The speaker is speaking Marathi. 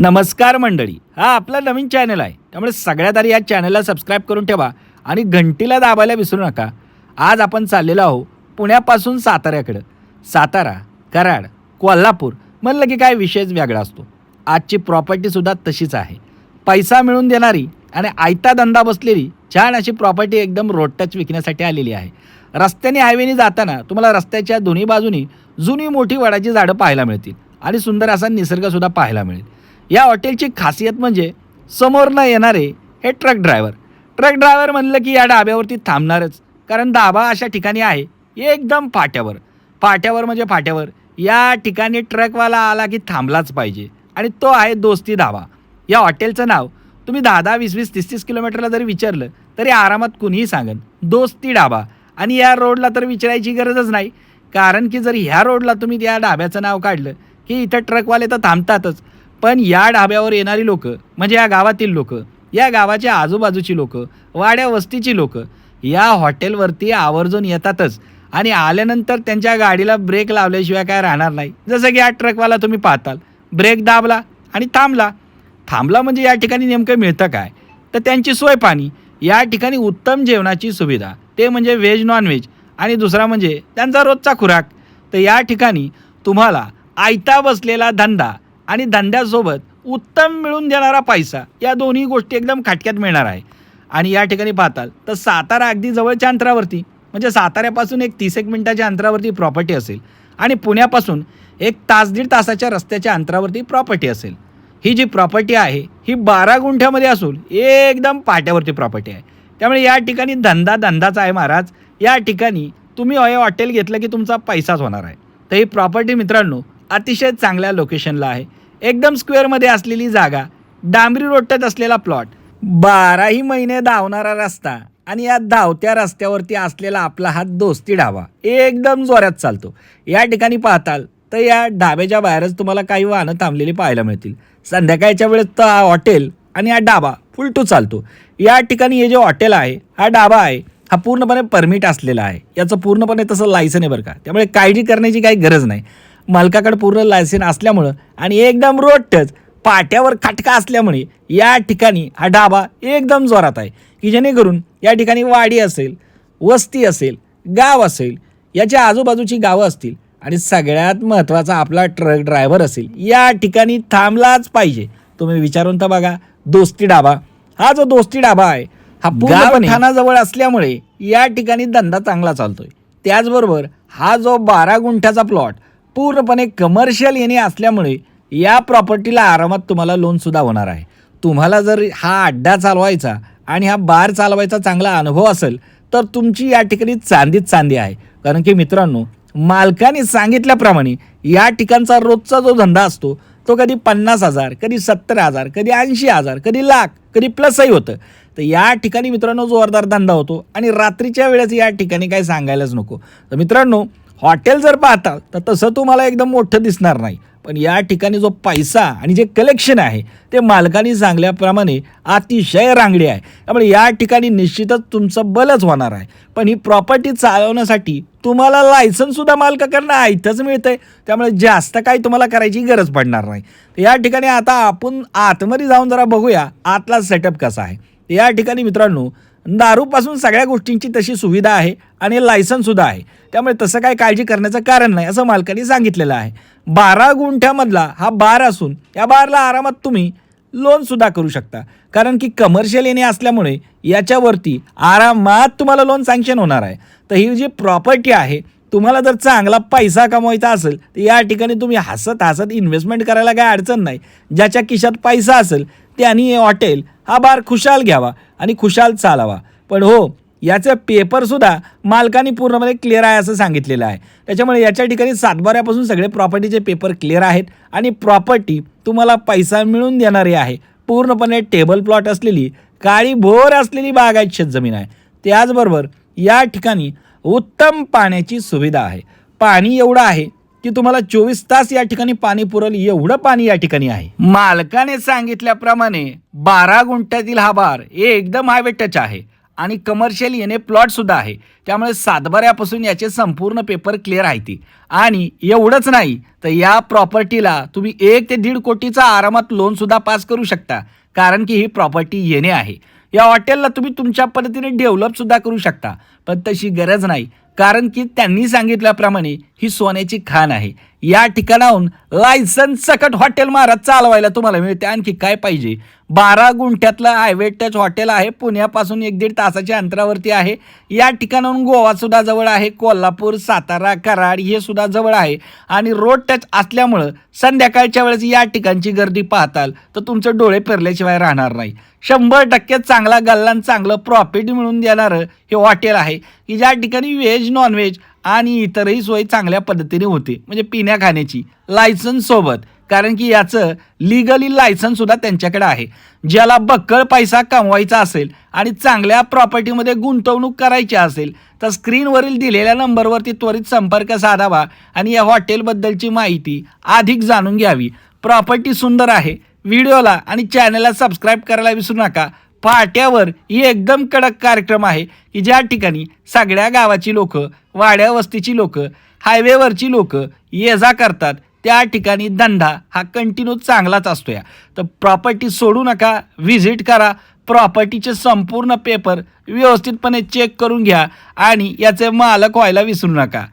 नमस्कार मंडळी. हा आपला नवीन चॅनल आहे. त्यामुळे सगळ्यात आधी या चॅनलला सबस्क्राईब करून ठेवा आणि घंटीला दाबायला विसरू नका. आज आपण चाललेलो आहो पुण्यापासून साताऱ्याकडं. सातारा कराड कोल्हापूर म्हणलं की काय विषयच वेगळा असतो. आजची प्रॉपर्टीसुद्धा तशीच आहे. पैसा मिळून देणारी आणि आयता धंदा बसलेली छान अशी प्रॉपर्टी एकदम रोडटच विकण्यासाठी आलेली आहे. रस्त्याने हायवेने जाताना तुम्हाला रस्त्याच्या दोन्ही बाजूनी जुनी मोठी वडाची झाडं पाहायला मिळतील आणि सुंदर असा निसर्गसुद्धा पाहायला मिळेल. या हॉटेलची खासियत म्हणजे समोरनं येणारे हे ट्रक ड्रायव्हर. ट्रक ड्रायव्हर म्हणलं की या डाब्यावरती थांबणारच. कारण दाबा अशा ठिकाणी आहे एकदम फाट्यावर. फाट्यावर म्हणजे फाट्यावर. या ठिकाणी ट्रकवाला आला की थांबलाच पाहिजे. आणि तो आहे दोस्ती धाबा या हॉटेलचं नाव तुम्ही दहा दहा वीस वीस तीस तीस किलोमीटरला जरी विचारलं तरी आरामात कुणीही सांगन दोस्ती डाबा आणि या रोडला तर विचारायची गरजच नाही. कारण की जर ह्या रोडला तुम्ही त्या डाब्याचं नाव काढलं की इथं ट्रकवाले तर थांबतातच. पण या ढाब्यावर येणारी लोकं म्हणजे या गावातील लोक या गावाच्या आजूबाजूची लोक वाड्या वस्तीची लोक या हॉटेलवरती आवर्जून येतातच. आणि आल्यानंतर त्यांच्या गाडीला ब्रेक लावल्याशिवाय काय राहणार नाही. जसं की हा ट्रकवाला तुम्ही पाहताल. ब्रेक दाबला आणि थांबला. थांबला म्हणजे या ठिकाणी नेमकं मिळतं काय? तर त्यांची सोय पाणी. या ठिकाणी उत्तम जेवणाची सुविधा. ते म्हणजे व्हेज नॉनव्हेज. आणि दुसरा म्हणजे त्यांचा रोजचा खुराक. तर या ठिकाणी तुम्हाला आयता बसलेला धंदा आणि धंद्यासोबत उत्तम मिळून देणारा पैसा या दोन्ही गोष्टी एकदम खाटक्यात मिळणार आहे. आणि या ठिकाणी पाहताल तर सातारा अगदी जवळच्या अंतरावरती म्हणजे साताऱ्यापासून एक तीस एक मिनिटाच्या अंतरावरती प्रॉपर्टी असेल आणि पुण्यापासून एक तास दीड तासाच्या रस्त्याच्या अंतरावरती प्रॉपर्टी असेल. ही जी प्रॉपर्टी आहे ही बारा गुंठ्यामध्ये असून एकदम पाट्यावरती प्रॉपर्टी आहे. त्यामुळे या ठिकाणी धंदा धंदाचा आहे महाराज. या ठिकाणी तुम्ही हे हॉटेल घेतलं की तुमचा पैसाच होणार आहे. तर ही प्रॉपर्टी मित्रांनो अतिशय चांगल्या लोकेशनला आहे. एकदम स्क्वेअरमध्ये असलेली जागा डांबरी रोडटत असलेला प्लॉट बाराही महिने धावणारा रस्ता आणि या धावत्या रस्त्यावरती असलेला आपला हा दोस्ती ढाबा एकदम जोरात चालतो. या ठिकाणी पाहताल तर या ढाब्याच्या बाहेरच तुम्हाला काही वाहनं थांबलेली पाहायला मिळतील. संध्याकाळच्या वेळेस तर हा हॉटेल आणि हा डाबा फुलटू चालतो. या ठिकाणी हे जे हॉटेल आहे हा डाबा आहे हा पूर्णपणे परमिट असलेला आहे. याचं पूर्णपणे तसं लायसन आहे बरं का. त्यामुळे काळजी करण्याची काही गरज नाही. मालकाकडे पूर्ण लायसन असल्यामुळं आणि एकदम रोड टच पाट्यावर खटका असल्यामुळे या ठिकाणी हा डाबा एकदम जोरात आहे. की जेणेकरून या ठिकाणी वाडी असेल वस्ती असेल गाव असेल याच्या आजूबाजूची गावं असतील आणि सगळ्यात महत्त्वाचा आपला ट्रक ड्रायव्हर असेल या ठिकाणी थांबलाच पाहिजे. तुम्ही विचारून तर बघा दोस्ती डाबा हा जो दोस्ती डाबा आहे हा पूर्णपणे ठाणाजवळ असल्यामुळे या ठिकाणी धंदा चांगला चालतोय. त्याचबरोबर हा जो बारा गुंठ्याचा प्लॉट पूर्णपणे कमर्शियल येणे असल्यामुळे या प्रॉपर्टीला आरामात तुम्हाला लोनसुद्धा होणार आहे. तुम्हाला जर हा अड्डा चालवायचा आणि हा बार चालवायचा चांगला अनुभव असेल तर तुमची या ठिकाणी चांदीच चांदी आहे. कारण की मित्रांनो मालकाने सांगितल्याप्रमाणे या ठिकाणचा रोजचा जो धंदा असतो तो कधी पन्नास हजार कधी सत्तर हजार कधी ऐंशी हजार कधी लाख कधी प्लसही होतं. तर या ठिकाणी मित्रांनो जोरदार धंदा होतो आणि रात्रीच्या वेळेस या ठिकाणी काही सांगायलाच नको. तर मित्रांनो हॉटेल जर पाहता तर तसं तुम्हाला एकदम मोठं दिसणार नाही. पण या ठिकाणी जो पैसा आणि जे कलेक्शन आहे ते मालकाने सांगल्याप्रमाणे अतिशय रांगडी आहे. त्यामुळे या ठिकाणी निश्चितच तुमचं बलच होणार आहे. पण ही प्रॉपर्टी चालवण्यासाठी तुम्हाला लायसन्ससुद्धा मालकाकडनं मिळतं मिळतंय. त्यामुळे जास्त काही तुम्हाला करायची गरज पडणार नाही. तर या ठिकाणी आता आपण आतमध्ये जाऊन जरा बघूया आतला सेटअप कसा आहे. या ठिकाणी मित्रांनो दारूपासून सगळ्या गोष्टींची तशी सुविधा आहे आणि लायसनसुद्धा आहे. त्यामुळे तसं काही काळजी करण्याचं कारण नाही असं मालकाने सांगितलेलं आहे. बारा गुंठ्यामधला हा बार असून या बारला आरामात तुम्ही लोनसुद्धा करू शकता. कारण की कमर्शियल येणे असल्यामुळे याच्यावरती आरामात तुम्हाला लोन सँक्शन होणार आहे. तर ही जी प्रॉपर्टी आहे तुम्हाला जर चांगला पैसा कमवायचा असेल तर या ठिकाणी तुम्ही हसत हसत इन्व्हेस्टमेंट करायला काय अडचण नाही. ज्याच्या खिशात पैसा असेल त्यांनी हॉटेल हा बार खुशाल घ्यावा. आणि खुशाल चालावा. पण हो याचे पेपरसुद्धा मालकाने पूर्णपणे क्लिअर आहे असं सांगितलेलं आहे. त्याच्यामुळे याच्या ठिकाणी सातबाऱ्यापासून सगळे प्रॉपर्टीचे पेपर क्लिअर आहेत आणि प्रॉपर्टी तुम्हाला पैसा मिळून देणारी आहे. पूर्णपणे टेबल प्लॉट असलेली काळी भोर असलेली बागायत शेतजमीन आहे. त्याचबरोबर या ठिकाणी उत्तम पाण्याची सुविधा आहे. पाणी एवढं आहे की तुम्हाला चोवीस तास या ठिकाणी पाणी पुरल एवढं पाणी या ठिकाणी आहे. मालकाने सांगितल्याप्रमाणे बारा गुंठ्यातील हा बार एकदम हायवे टच आहे आणि कमर्शियल येणे प्लॉटसुद्धा आहे. त्यामुळे सातबाऱ्यापासून याचे संपूर्ण पेपर क्लिअर आहे ती. आणि एवढंच नाही तर या प्रॉपर्टीला तुम्ही एक ते दीड कोटीचा आरामात लोनसुद्धा पास करू शकता कारण की ही प्रॉपर्टी येणे आहे. या हॉटेलला तुम्ही तुमच्या पद्धतीने डेव्हलप सुद्धा करू शकता पण तशी गरज नाही. कारण की त्यांनी सांगितल्याप्रमाणे ही सोन्याची खाण आहे. या ठिकाणाहून लायसन्स सकट हॉटेल महाराज चालवायला तुम्हाला मिळते. आणखी काय पाहिजे? बारा गुंठ्यातलं हायवे टच हॉटेल आहे. पुण्यापासून एक दीड तासाच्या अंतरावरती आहे. या ठिकाणाहून गोवासुद्धा जवळ आहे. कोल्हापूर सातारा कराड हे सुद्धा जवळ आहे. आणि रोड टच असल्यामुळं संध्याकाळच्या वेळेस या ठिकाणची गर्दी पाहताल तर तुमचे डोळे फिरल्याशिवाय राहणार नाही. शंभर टक्के चांगला गल्लान चांगलं प्रॉफिट मिळून देणारं हे हॉटेल आहे. की ज्या ठिकाणी व्हेज नॉनव्हेज आणि इतरही सोय चांगल्या पद्धतीने होते म्हणजे पिण्या खाण्याची लायसन्ससोबत कारण की याचं लिगली लायसन्स सुद्धा त्यांच्याकडे आहे. ज्याला बक्कळ पैसा कमवायचा असेल आणि चांगल्या प्रॉपर्टीमध्ये गुंतवणूक करायची असेल तर स्क्रीनवरील दिलेल्या नंबरवरती त्वरित संपर्क साधावा आणि या हॉटेलबद्दलची माहिती अधिक जाणून घ्यावी. प्रॉपर्टी सुंदर आहे. व्हिडिओला आणि चॅनलला सबस्क्राईब करायला विसरू नका. पाट्यावर ही एकदम कडक कार्यक्रम आहे की ज्या ठिकाणी सगळ्या गावाची लोक वाड्या वस्तीची लोक हायवेवरची लोक ये जा करतात त्या ठिकाणी धंदा हा कंटिन्यू चांगलाच असतो या. तर प्रॉपर्टी सोडू नका व्हिजिट करा प्रॉपर्टीचे संपूर्ण पेपर व्यवस्थितपणे चेक करून घ्या आणि याचे मालक व्हायला विसरू नका.